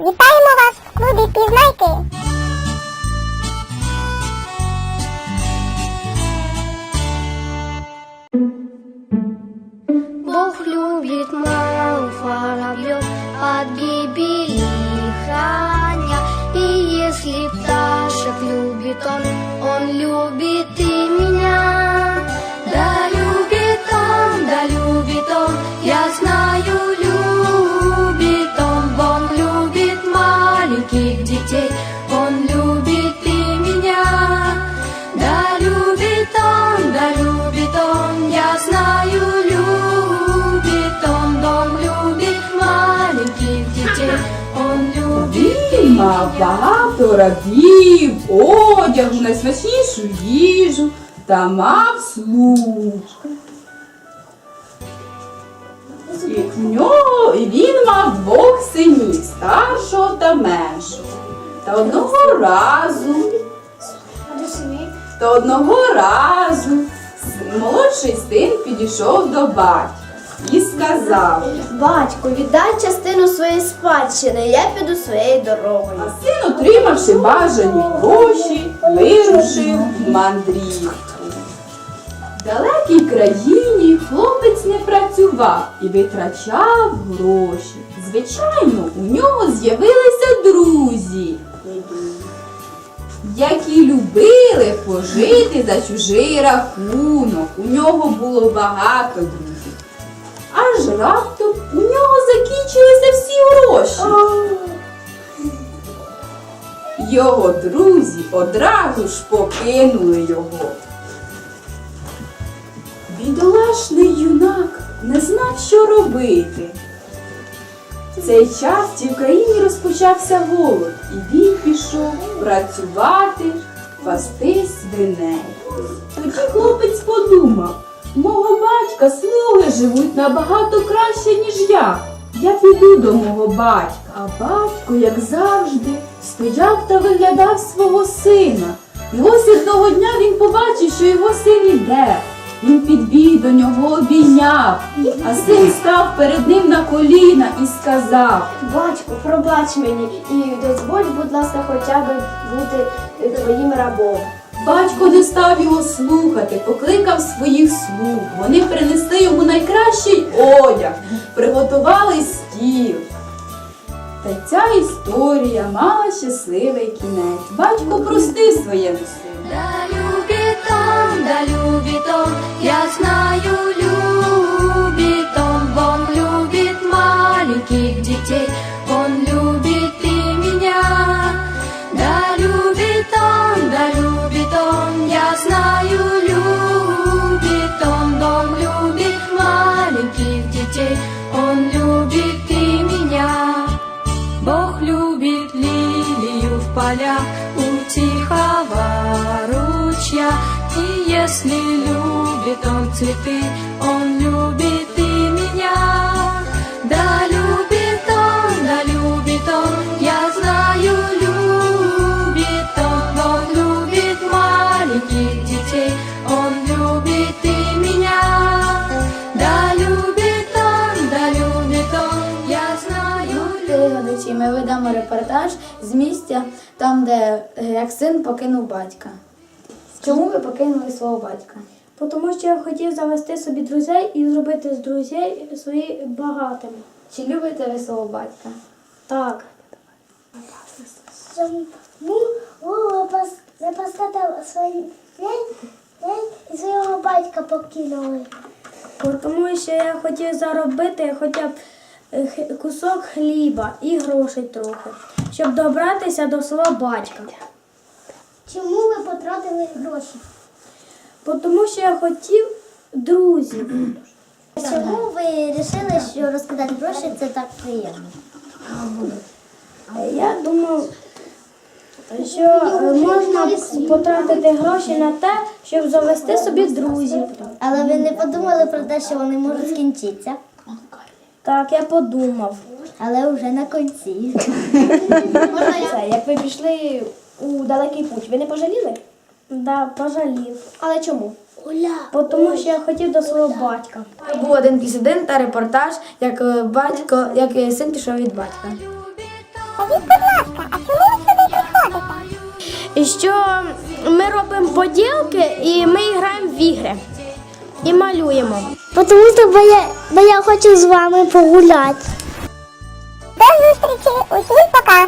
Вітаємо вас в клубі Пізнайки! Бог любит малых воробьев, от гибели храня. И если пташек любит он, он любит и меня. Да любит он, да любит он, я знаю, Мав багато рабів, одяг, найсмачнішу їжу та мав слуг. І в нього він мав двох синів, старшого та меншого. Та одного разу, та одного разу молодший син підійшов до батька і сказав. Батько, віддай частину своєї спадщини, я піду своєю дорогою. А син, отримавши бажані гроші, вирушив мандрівку. В далекій країні хлопець не працював і витрачав гроші. Звичайно, у нього з'явилися друзі, які любили пожити за чужий рахунок. У нього було багато друзів. Аж раптом у нього закінчилися всі гроші. Його друзі одразу ж покинули його. Бідолашний юнак не знав, що робити. В цей час в цій країні розпочався голод, і він пішов працювати, пасти свиней. Тоді хлопець подумав, мого батька слуги живуть набагато краще, ніж я. Я піду до мого батька. А батько, як завжди, стояв та виглядав свого сина. І ось одного дня він побачив, що його син іде. Він підбіг до нього, обійняв, а син став перед ним на коліна і сказав. Батько, пробач мені і дозволь, будь ласка, хоча б бути твоїм рабом. Батько не став його слухати, покликав своїх слуг. Вони принесли йому найкращий одяг, приготували стіл. Та ця історія мала щасливий кінець. Батько простив своєму сину. Да любі том, да любі том, я детей, он любит и меня. Бог любит лилию в полях у тихого ручья. И если любит он цветы, он любит и меня. Да ми ведемо репортаж з місця, там, де е, як син покинув батька. Чому ви покинули свого батька? Тому що я хотів завести собі друзей і зробити з друзей свої багатими. Чи любите ви свого батька? Так. Чому ви запасати свої і свого батька покинули? Тому що я хотів заробити хоча б кусок хліба і грошей трохи, щоб добратися до свого батька. Чому ви потратили гроші? Бо Тому що я хотів друзів. Чому ви вирішили, що розкидати гроші це так приємно? Е, Я думав, що е, можна потратити гроші на те, щоб завести собі друзів. Але ви не подумали про те, що вони можуть скінчитися, Так, я подумав. але вже на кінці. Це, як ви пішли у далекий путь, ви не пожаліли? Да, пожалів. Але чому? Бо Тому що я хотів до свого батька. Був один плюс один та репортаж, як е, батько, як е, син пішов від батька. любит он, Скажіть, будь ласка, а чому ви сюди приходите? Що ми робимо поділки і ми граємо в ігри. І малюємо. Тому що бо я, бо я хочу з вами погуляти. До зустрічі, усім пока.